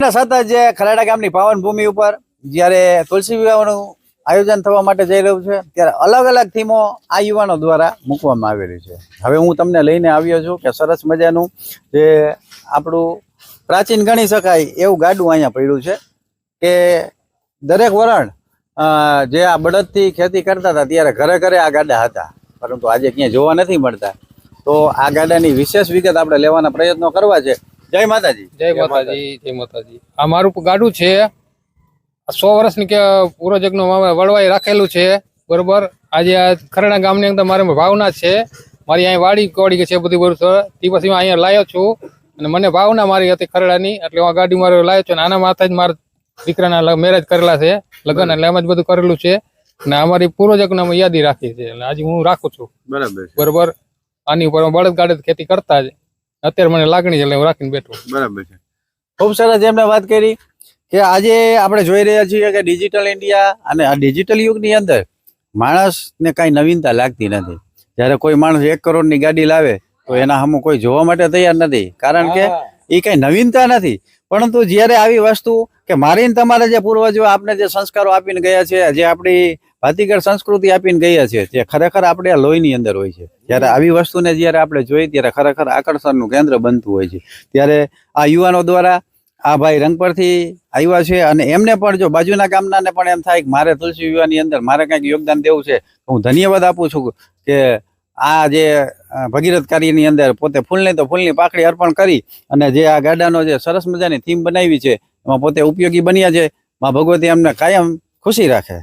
ના જે ખરાડા ગામની પાવન ભૂમિ ઉપર જ્યારે તુલસી વિવાહનું આયોજન થવા માટે જઈ રહ્યું છે, ત્યારે અલગ અલગ થીમો આ યુવાનો દ્વારા મૂકવામાં આવેલી છે. હવે હું તમને લઈને આવ્યો છું કે સરસ મજાનું જે આપણું પ્રાચીન ગણી શકાય એવું ગાડું અહીંયા પડ્યું છે કે દરેક વરણ જે આ બળદથી ખેતી કરતા હતા ત્યારે ઘરે ઘરે આ ગાડા હતા, પરંતુ આજે ક્યાંય જોવા નથી મળતા. તો આ ગાડાની વિશેષ વિગત આપણે લેવાના પ્રયત્નો કરવા છે. જય માતાજી. જય માતાજી. જય માતાજી. આ મારું ગાડું છે. સો વર્ષની કે પૂર્વજગનું નું વળવાઈ રાખેલું છે. બરોબર? આજે આ ખરડા ગામની અંદર મારે ભાવના છે. મારી અહીંયા વાડી કોડી છે બધી વર્ષ તે પછી હું અહીંયા લાવ્યો છું. અને મને ભાવના મારી હતી ખરડાની. એટલે હું આ ગાડી મારે લાવ્યો છું. અને આના માથે જ મારા દીકરાના મેરેજ કરેલા છે. લગ્ન એટલે એમ જ બધું કરેલું છે. અને અમારી પૂર્વજગને અમે યાદી રાખી છે. એટલે આજે હું રાખું છું. બરાબર બરોબર? આની ઉપર બળદ ગાડે ખેતી કરતા જ. અત્યારે મને લાગણી છે એટલે હું રાખીને બેઠો બરાબર છે. ખૂબ સરસ એમને વાત કરી કે આજે આપણે જોઈ રહ્યા છીએ કે ડિજિટલ ઇન્ડિયા અને આ ડિજિટલ યુગની અંદર માણસને કાંઈ નવીનતા લાગતી નથી. જ્યારે કોઈ માણસ એક કરોડની ગાડી લાવે તો એના સામું કોઈ જોવા માટે તૈયાર નથી. કારણ કે એ કાંઈ નવીનતા નથી. પરંતુ જ્યારે આવી વસ્તુ કે મારીને તમારે જે પૂર્વજો આપને જે સંસ્કારો આપીને ગયા છે જે આપણી ભાતીગળ સંસ્કૃતિ આપીને ગયા છે તે ખરેખર આપણે આ લોહીની અંદર હોય છે. જ્યારે આવી વસ્તુને જ્યારે આપણે જોઈએ ત્યારે ખરેખર આકર્ષણનું કેન્દ્ર બનતું હોય છે. ત્યારે આ યુવાનો દ્વારા આ ભાઈ રંગપરથી આવ્યા છે અને એમને પણ જો બાજુના ગામનાને પણ એમ થાય કે મારે તુલસી વિવાહની અંદર મારે કંઈક યોગદાન દેવું છે હું ધન્યવાદ આપું છું કે આ જે ભગીરથ કાર્યની અંદર પોતે ફૂલની તો ફૂલની પાકડી અર્પણ કરી અને જે આ ગાડાનો જે સરસ મજાની થીમ બનાવી છે, એમાં પોતે ઉપયોગી બન્યા છે. માં ભગવતી એમને કાયમ ખુશી રાખે.